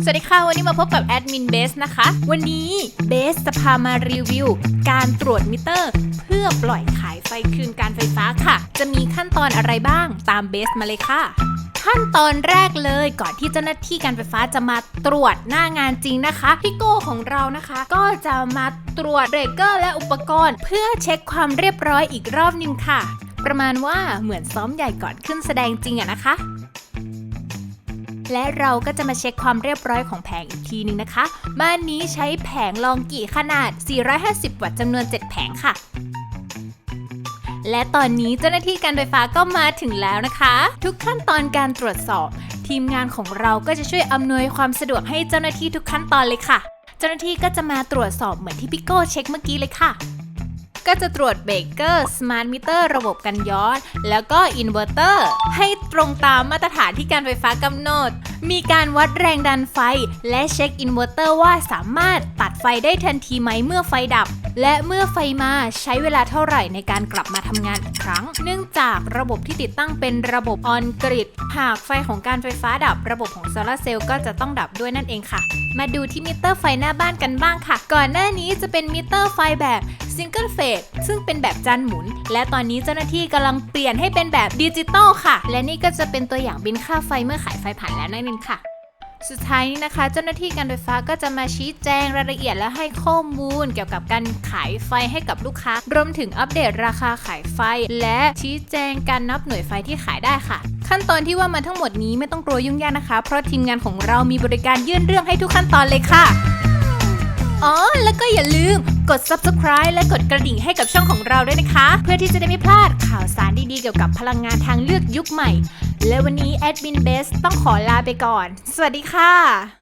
สวัสดีค่ะ วันนี้มาพบกับแอดมินเบสนะคะ วันนี้เบสจะพามารีวิว การตรวจมิเตอร์ เพื่อปล่อยขายไฟคืนการไฟฟ้าค่ะ จะมีขั้นตอนอะไรบ้างตามเบสมาเลยค่ะ ขั้นตอนแรกเลยก่อนที่เจ้าหน้าที่การไฟฟ้าจะมาตรวจหน้างานจริงนะคะพี่โก้ของเรานะคะ ก็จะมาตรวจเบรกเกอร์และอุปกรณ์ เพื่อเช็คความเรียบร้อยอีกรอบนึงค่ะ ประมาณว่าเหมือนซ้อมใหญ่ก่อนขึ้นแสดงจริงอะนะคะ และเราก็จะมาเช็คความเรียบร้อยของแผงอีกทีหนึงนะคะ บ้านนี้ใช้แผงลองกี่ขนาด 450 วัตต์จำนวน 7 แผงค่ะ และตอนนี้เจ้าหน้าที่การไฟฟ้าก็มาถึงแล้วนะคะ ทุกขั้นตอนการตรวจสอบ ทีมงานของเราก็จะช่วยอำนวยความสะดวกให้เจ้าหน้าที่ทุกขั้นตอนเลยค่ะ เจ้าหน้าที่ก็จะมาตรวจสอบเหมือนที่พี่โก้เช็คเมื่อกี้เลยค่ะ ก็จะตรวจเบรกเกอร์สมาร์ทมิเตอร์ระบบกันย้อน แล้วก็อินเวอร์เตอร์ให้ตรงตามมาตรฐานที่การไฟฟ้ากำหนด มีการวัดแรงดันไฟ และเช็คอินเวอร์เตอร์ว่าสามารถตัดไฟได้ทันทีไหมเมื่อไฟดับ และเมื่อไฟมาใช้เวลาเท่าไหร่ในการกลับมาทำงานอีกครั้ง เนื่องจากระบบที่ติดตั้งเป็นระบบออนกริดหากไฟของการไฟฟ้าดับ ระบบของโซลาเซลล์ก็จะต้องดับด้วยนั่นเองค่ะ มาดูที่มิเตอร์ไฟหน้าบ้านกันบ้างค่ะ ก่อนหน้านี้จะเป็นมิเตอร์ไฟแบบ ซิงเกิลเฟสซึ่งเป็นแบบจานหมุน และตอนนี้เจ้าหน้าที่กำลังเปลี่ยนให้เป็นแบบดิจิตอลค่ะ และนี่ก็จะเป็นตัวอย่างบินค่าไฟเมื่อขายไฟผ่านแล้วนั่นเองค่ะสุดท้ายนี้นะคะ เจ้าหน้าที่การไฟฟ้าก็จะมาชี้แจงรายละเอียดและให้ข้อมูลเกี่ยวกับการขายไฟให้กับลูกค้ารวมถึงอัปเดตราคาขายไฟ และชี้แจงการนับหน่วยไฟที่ขายได้ค่ะ ขั้นตอนที่ว่ามาทั้งหมดนี้ไม่ต้องกลัวยุ่งยากนะคะ เพราะทีมงานของเรามีบริการยื่นเรื่องให้ทุกขั้นตอนเลยค่ะ อ๋อ แล้วก็อย่าลืมกด subscribe และกดกระดิ่งให้กับช่องของเราด้วยนะคะ เพื่อที่จะได้ไม่พลาดข่าวสารดีๆเกี่ยวกับพลังงานทางเลือกยุคใหม่ และวันนี้แอดมินเบสต้องขอลาไปก่อน สวัสดีค่ะ